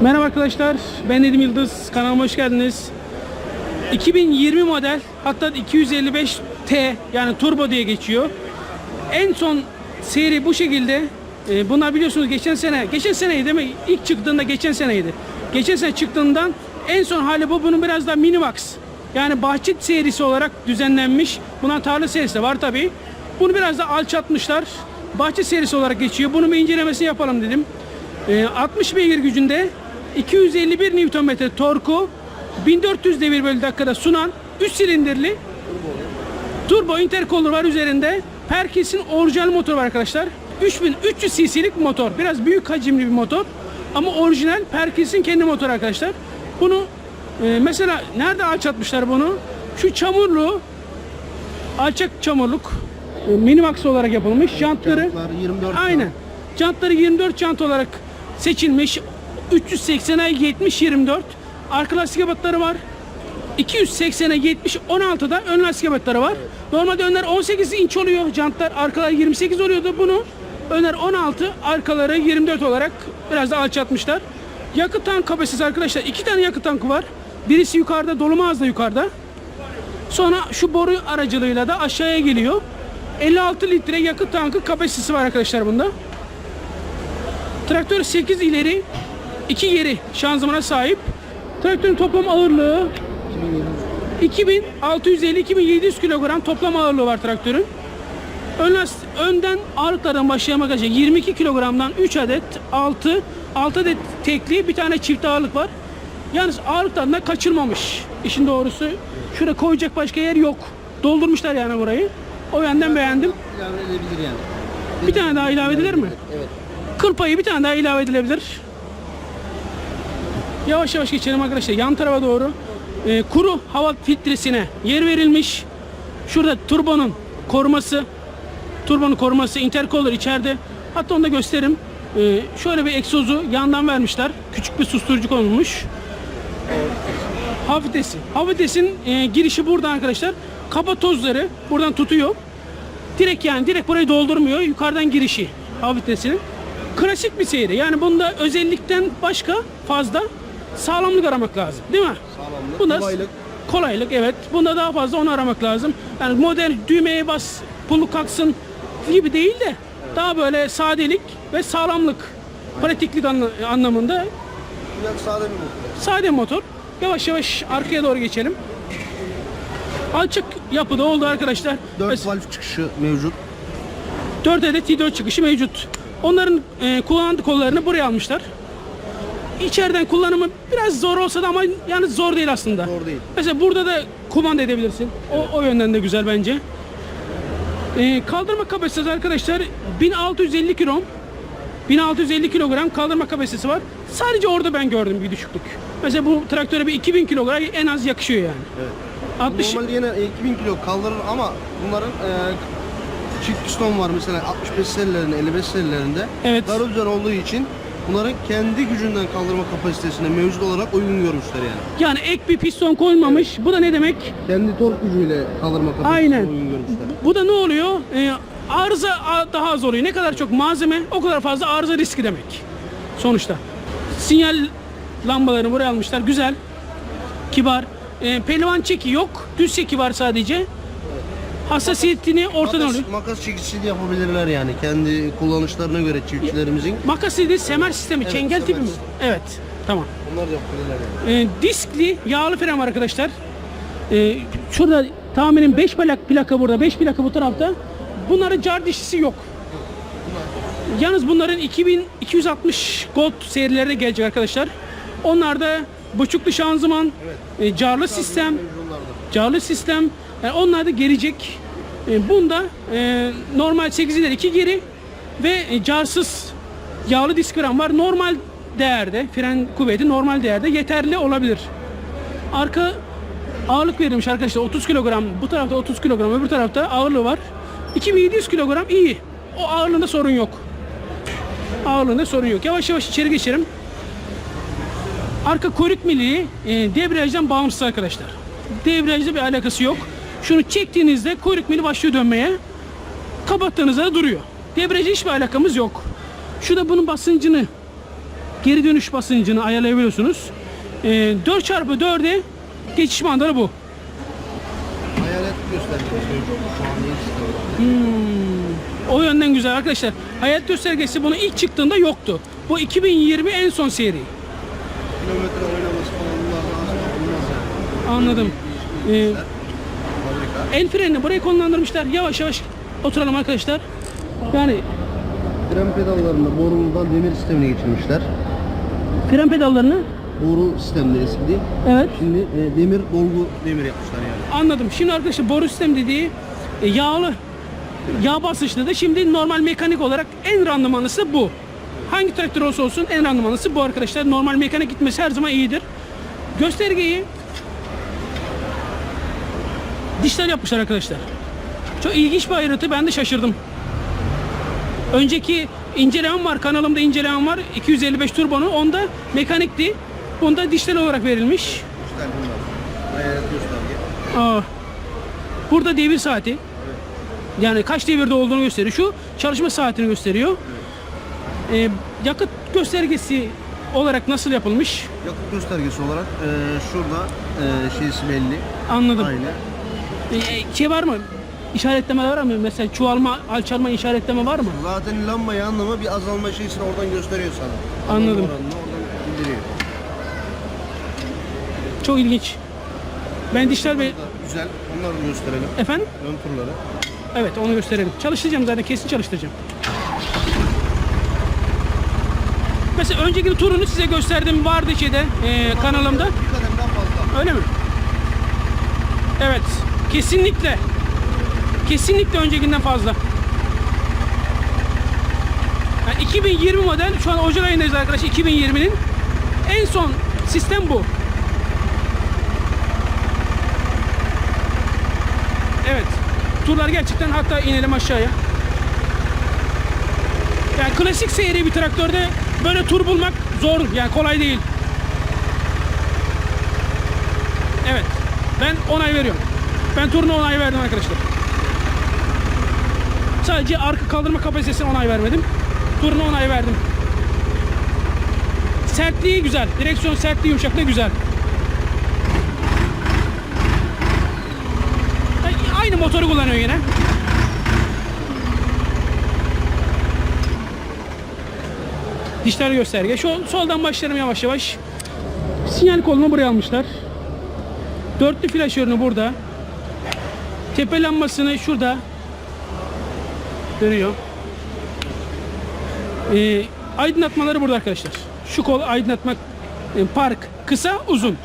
Merhaba arkadaşlar, ben Nedim Yıldız. Kanalıma hoş geldiniz. 2020 model, hatta 255T yani turbo diye geçiyor. En son seri bu şekilde. Ee, bunlar biliyorsunuz geçen sene, geçen seneydi değil mi? İlk çıktığında geçen seneydi. Geçen sene çıktığından en son hali bu. Bunun biraz daha mini box. Yani bahçe serisi olarak düzenlenmiş. Bundan tarla serisi de var tabii. Bunu biraz da alçaltmışlar. Bahçe serisi olarak geçiyor. Bunun bir incelemesini yapalım dedim. Ee, 60 beygir gücünde 251 Nm torku 1400 devir bölü dakikada sunan 3 silindirli turbo intercooler var üzerinde. Perkis'in orijinal motoru var arkadaşlar. 3300 cc'lik motor. Biraz büyük hacimli bir motor. Ama orijinal Perkis'in kendi motoru arkadaşlar. Bunu e, mesela nerede alçaltmışlar bunu? Şu çamurlu alçak çamurluk e, minimax olarak yapılmış. Jantları Jantlar 24 Aynen. Jantları 24 jant olarak seçilmiş. 380'e 70 24. Arka lastik ebatları var. 280'e 70 16'da ön lastik ebatları var. Normalde önler 18 inç oluyor jantlar. Arkalar 28 oluyordu. Bunu önler 16, arkaları 24 olarak biraz da alçaltmışlar. Yakıt tank kapasitesi arkadaşlar. iki tane yakıt tankı var. Birisi yukarıda, doluma az da yukarıda. Sonra şu boru aracılığıyla da aşağıya geliyor. 56 litre yakıt tankı kapasitesi var arkadaşlar bunda. Traktör 8 ileri 2 geri şanzımana sahip. Traktörün toplam ağırlığı 2650-2700 kilogram toplam ağırlığı var traktörün. Ön last- önden ağırlıklardan başlayan arkadaşlar 22 kilogramdan 3 adet 6 6 adet tekli bir tane çift ağırlık var. Yalnız ağırlıktan da kaçırmamış. İşin doğrusu şurada koyacak başka yer yok. Doldurmuşlar yani burayı. O yönden beğendim. ilave edebilir yani. Bir tane daha ilave edilir mi? Evet. Kıl payı bir tane daha ilave edilebilir. Yavaş yavaş geçelim arkadaşlar. Yan tarafa doğru e, kuru hava filtresine yer verilmiş. Şurada turbonun koruması, turbonun koruması, intercooler içeride. Hatta onu da gösteririm. E, şöyle bir egzozu yandan vermişler. Küçük bir susturucu konulmuş. Hafitesi. Hafites'in e, girişi burada arkadaşlar. Kaba tozları buradan tutuyor. Direkt yani direkt burayı doldurmuyor. Yukarıdan girişi hafiflesinin. Klasik bir seyri. Yani bunda özellikten başka fazla sağlamlık aramak lazım. Değil mi? Sağlamlık, Bunda kolaylık. kolaylık evet. Bunda daha fazla onu aramak lazım. Yani modern düğmeye bas, pulu kalksın gibi değil de daha böyle sadelik ve sağlamlık, pratiklik anla- anlamında Biraz sade bir motor. sade motor. Yavaş yavaş arkaya doğru geçelim. Alçak yapıda oldu arkadaşlar. 4 Mes- valve çıkışı mevcut. 4 adet T4 çıkışı mevcut. Onların e, kullandığı kollarını buraya almışlar. İçeriden kullanımı biraz zor olsa da ama yani zor değil aslında. Zor değil. Mesela burada da kumanda edebilirsin. O, o yönden de güzel bence. E, kaldırma kapasitesi arkadaşlar 1650 kilo. 1650 kilogram kaldırma kapasitesi var. Sadece orada ben gördüm bir düşüklük. Mesela bu traktöre bir 2000 kilogram en az yakışıyor yani. Evet. 60 Normalde yine 2000 kilo kaldırır ama bunların e, çift piston var mesela 65 serilerinde 55 serilerinde. Evet. Dar olduğu için bunların kendi gücünden kaldırma kapasitesine mevcut olarak uygun görmüşler yani. yani ek bir piston koymamış. Bu da ne demek? Kendi tork gücüyle kaldırma kapasitesine Aynen. uygun görmüşler. Bu da ne oluyor? Ee, arıza daha az oluyor. Ne kadar çok malzeme o kadar fazla arıza riski demek. Sonuçta. Sinyal lambalarını buraya almışlar. Güzel. Kibar. Ee, pehlivan çeki yok. Düz çeki var sadece. Hassasiyetini ortadan Makas, alıyor. makas çekicisi de yapabilirler yani kendi kullanışlarına göre çiftçilerimizin. Makas dediği semer sistemi. Evet, çengel semer tipi mi? Evet. Tamam. Onlar da yapabilirler yani. Ee, diskli yağlı fren var arkadaşlar. Ee, şurada tahminim 5 plak plaka burada, 5 plaka bu tarafta. Bunların car dişlisi yok. Yalnız bunların 2260 Gold serilerine gelecek arkadaşlar. Onlarda buçuklu şanzıman, e, carlı sistem, carlı sistem. Yani onlar da gelecek. E, bunda e, normal 8 ileri 2 geri ve e, carsız yağlı disk fren var. Normal değerde, fren kuvveti normal değerde yeterli olabilir. Arka ağırlık verilmiş arkadaşlar 30 kilogram. Bu tarafta 30 kilogram, öbür tarafta ağırlığı var. 2700 kilogram iyi. O ağırlığında sorun yok. Ağırlığında sorun yok. Yavaş yavaş içeri geçelim. Arka kuyruk miliği e, debriyajdan bağımsız arkadaşlar. Debriyajla bir alakası yok. Şunu çektiğinizde kuyruk mili başlıyor dönmeye. Kapattığınızda da duruyor. Debriyajla hiçbir alakamız yok. Şu da bunun basıncını geri dönüş basıncını ayarlayabiliyorsunuz. E, 4x4'e geçiş mandalı bu. Hayalet göstergesi de O yönden güzel arkadaşlar. Hayat göstergesi bunu ilk çıktığında yoktu. Bu 2020 en son seri. Kilometre oynaması falan. Anladım. Ee. El frenini buraya konumlandırmışlar. Yavaş yavaş oturalım arkadaşlar. Yani Fren pedallarında boruludan demir sistemine geçirmişler. fren pedallarını Boru sistemde eski değil. evet Şimdi e, demir dolgu demir yapmışlar yani. anladım. Şimdi arkadaşlar boru sistem dediği e, yağlı yağ basınçlı da şimdi normal mekanik olarak en randımanlısı bu. Hangi traktör olsa olsun en randımanlısı bu arkadaşlar. Normal mekanik gitmesi her zaman iyidir. Göstergeyi dijital yapmışlar arkadaşlar. Çok ilginç bir ayrıntı. Ben de şaşırdım. Önceki incelemem var. Kanalımda incelemem var. 255 turbonun. Onda mekanikti. Bunda dijital olarak verilmiş. Aa, burada devir saati. Yani kaç devirde olduğunu gösteriyor. Şu çalışma saatini gösteriyor. Ee, yakıt göstergesi olarak nasıl yapılmış? Yakıt göstergesi olarak e, şurada e, şeysi belli. Anladım. Aynı. Ee, şey var mı? İşaretleme var mı? Mesela çoğalma, alçalma işaretleme var mı? Zaten lamba yanma bir azalma şeysini oradan gösteriyor sana. Anladım. Oranını oradan bildiriyor. Çok ilginç. Ben. Bunlar da Güzel. Onları gösterelim. Efendim? Ön turları. Evet onu gösterelim. Çalıştıracağım zaten kesin çalıştıracağım. Mesela önceki turunu size gösterdim vardı şeyde e, kanalımda. Bir kalemden fazla. Öyle mi? Evet. Kesinlikle. Kesinlikle öncekinden fazla. Yani 2020 model şu an Ocak ayındayız arkadaşlar 2020'nin en son sistem bu. Evet. Turlar gerçekten hatta inelim aşağıya. Yani klasik seyri bir traktörde böyle tur bulmak zor yani kolay değil. Evet. Ben onay veriyorum. Ben turuna onay verdim arkadaşlar. Sadece arka kaldırma kapasitesine onay vermedim. Turuna onay verdim. Sertliği güzel. Direksiyon sertliği yumuşaklığı güzel. Aynı motoru kullanıyor yine. Dijital gösterge. Şu soldan başlayalım yavaş yavaş. Sinyal kolunu buraya almışlar. Dörtlü flaşörünü burada. Tepe lambasını şurada. Dönüyor. Ee, aydınlatmaları burada arkadaşlar. Şu kol aydınlatma e, park kısa uzun.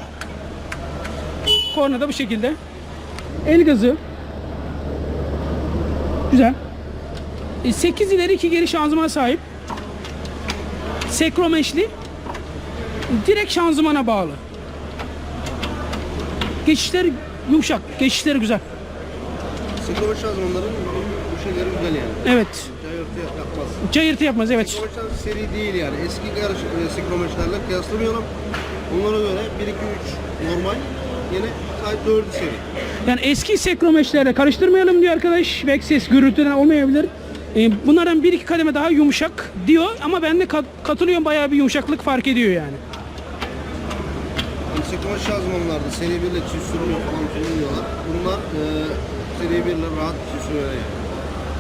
Korna da bu şekilde. El gazı. Güzel. 8 ileri 2 geri şanzımana sahip. Sekromeşli. Direkt şanzımana bağlı. Geçişler yumuşak, geçişleri güzel. Siklomer şanzımanların bu şeyleri güzel yani. Evet, Cayırtı yapmaz. cayırtı yapmaz evet. Şanzı seri değil yani. Eski karış e, siklomerçilerle kıyaslamayalım. Onlara göre 1 2 3 normal. Yine sadece 4'ü seri. Yani eski sekromeşlerle karıştırmayalım diyor arkadaş. Belki ses gürültüden olmayabilir. Ee, bunlardan bir iki kademe daha yumuşak diyor ama ben de kat- katılıyorum bayağı bir yumuşaklık fark ediyor yani. Siklomer şanzımanlarda seri 1 ile çift sürmüyor falan filan diyorlar. Bunlar e, seri 1 ile rahat çift sürüyor yani.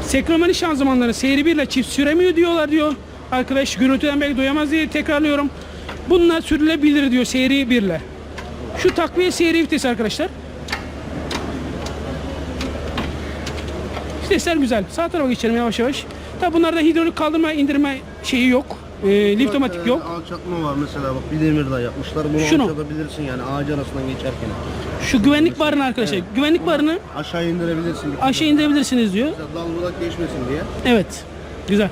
Sekromani şanzımanları seyri birle çift süremiyor diyorlar diyor. Arkadaş gürültüden belki duyamaz diye tekrarlıyorum. Bunlar sürülebilir diyor seyri birle. Şu takviye seyri vitesi arkadaşlar. Vitesler güzel. Sağ tarafa geçelim yavaş yavaş. Tabi bunlarda hidrolik kaldırma indirme şeyi yok. Ee, liftomatik e, yok. Alçaltma var mesela bak bir demir daha yapmışlar. Bunu Şunu. alçaltabilirsin yani ağacı arasından geçerken. Şu güvenlik barını arkadaşlar. Güvenlik barını Aşağı indirebilirsin. aşağı indirebilirsiniz diyor. Mesela dal budak geçmesin diye. Evet. Güzel.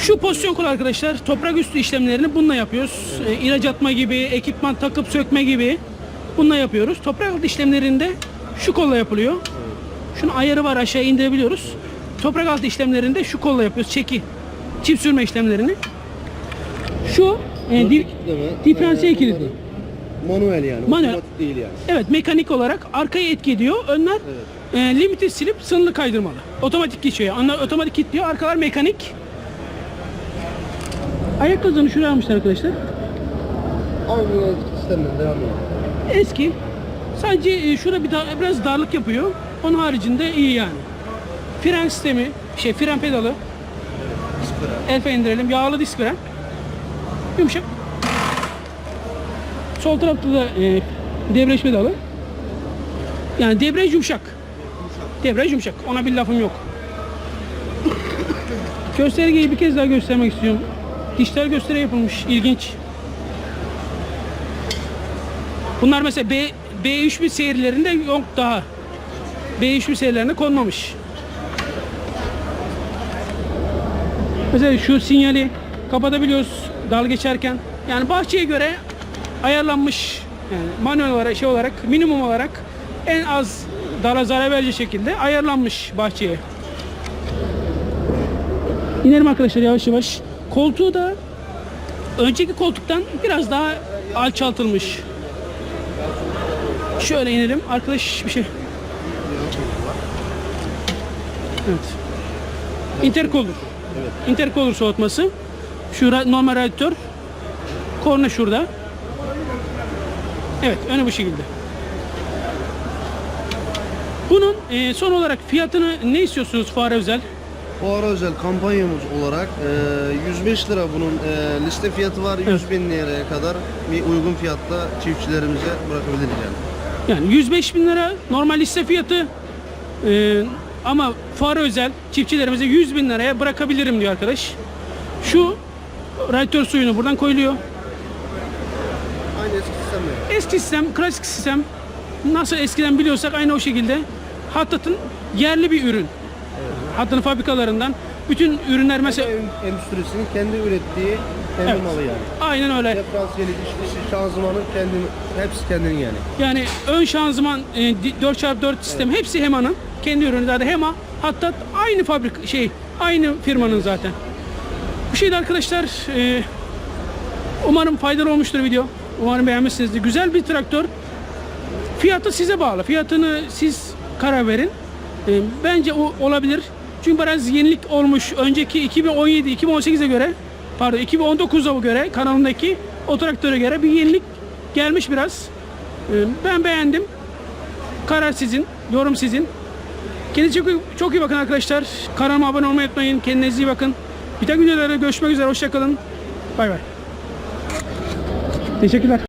Şu pozisyon kolu arkadaşlar toprak üstü işlemlerini bununla yapıyoruz. Evet. ilaç atma gibi, ekipman takıp sökme gibi bununla yapıyoruz. Toprak altı işlemlerinde şu kolla yapılıyor. Şunun ayarı var aşağı indirebiliyoruz. Toprak altı işlemlerinde şu kolla yapıyoruz. Çeki, çift sürme işlemlerini. Şu e, Kitleme, diferansiyel e, kilidi. Manuel yani. Manuel. Otomatik değil yani. Evet mekanik olarak arkaya etki ediyor. Önler e, limiti silip sınırlı kaydırmalı. Otomatik geçiyor. Onlar otomatik kilitliyor. Arkalar mekanik. Ayak gazını şuraya almışlar arkadaşlar. Aynı sistemden devam ediyor. Eski. Sadece e, şurada bir da- biraz darlık yapıyor. Onun haricinde iyi yani. Fren sistemi, şey fren pedalı. El freni indirelim. Yağlı disk fren. Yumuşak. Sol tarafta da e, debriyaj pedalı. Yani debriyaj yumuşak. Debriyaj yumuşak. Ona bir lafım yok. Göstergeyi bir kez daha göstermek istiyorum. Dijital gösteri yapılmış. İlginç. Bunlar mesela B, B3000 serilerinde yok daha. B3000 serilerinde konmamış. Mesela şu sinyali kapatabiliyoruz dal geçerken. Yani bahçeye göre ayarlanmış yani manuel olarak şey olarak minimum olarak en az dala zarar verecek şekilde ayarlanmış bahçeye. İnelim arkadaşlar yavaş yavaş. Koltuğu da önceki koltuktan biraz daha alçaltılmış. Şöyle inelim. Arkadaş bir şey. Evet. Intercooler. Evet. Intercooler soğutması. Şura normal radyatör. Korna şurada. Evet, önü bu şekilde. Bunun e, son olarak fiyatını ne istiyorsunuz fuara özel? Bu ara özel kampanyamız olarak e, 105 lira bunun e, liste fiyatı var. 100 bin liraya kadar bir uygun fiyatta çiftçilerimize bırakabiliriz yani. Yani 105 bin lira normal liste fiyatı e, ama fuara özel çiftçilerimize 100 bin liraya bırakabilirim diyor arkadaş. Şu radyatör suyunu buradan koyuluyor. Aynı eski sistemle. Eski sistem, klasik sistem nasıl eskiden biliyorsak aynı o şekilde Hattat'ın yerli bir ürün. Hattat'ın fabrikalarından bütün ürünler mesela endüstrisinin kendi ürettiği kendi Evet. malı yani. aynen öyle. Diferansiyeli diş dişi şanzımanı kendi hepsi kendinin yani. Yani ön şanzıman e, di- 4x4 sistem hepsi Hema'nın. Kendi ürünü zaten Hema. Hatta aynı fabrik şey aynı firmanın zaten. Bu şeydi arkadaşlar. e, umarım faydalı olmuştur video. Umarım beğenmişsinizdir. Güzel bir traktör. Fiyatı size bağlı. Fiyatını siz karar verin. E, bence o olabilir. Çünkü biraz yenilik olmuş. Önceki 2017 2018'e göre pardon 2019'a göre kanalındaki o traktöre göre bir yenilik gelmiş biraz. Ee, Ben beğendim. Karar sizin, yorum sizin. Kendinize çok, çok iyi bakın arkadaşlar. Kanalıma abone olmayı unutmayın. Kendinize iyi bakın. Bir dahaki videolarda görüşmek üzere. Hoşçakalın. Bay bay. Teşekkürler.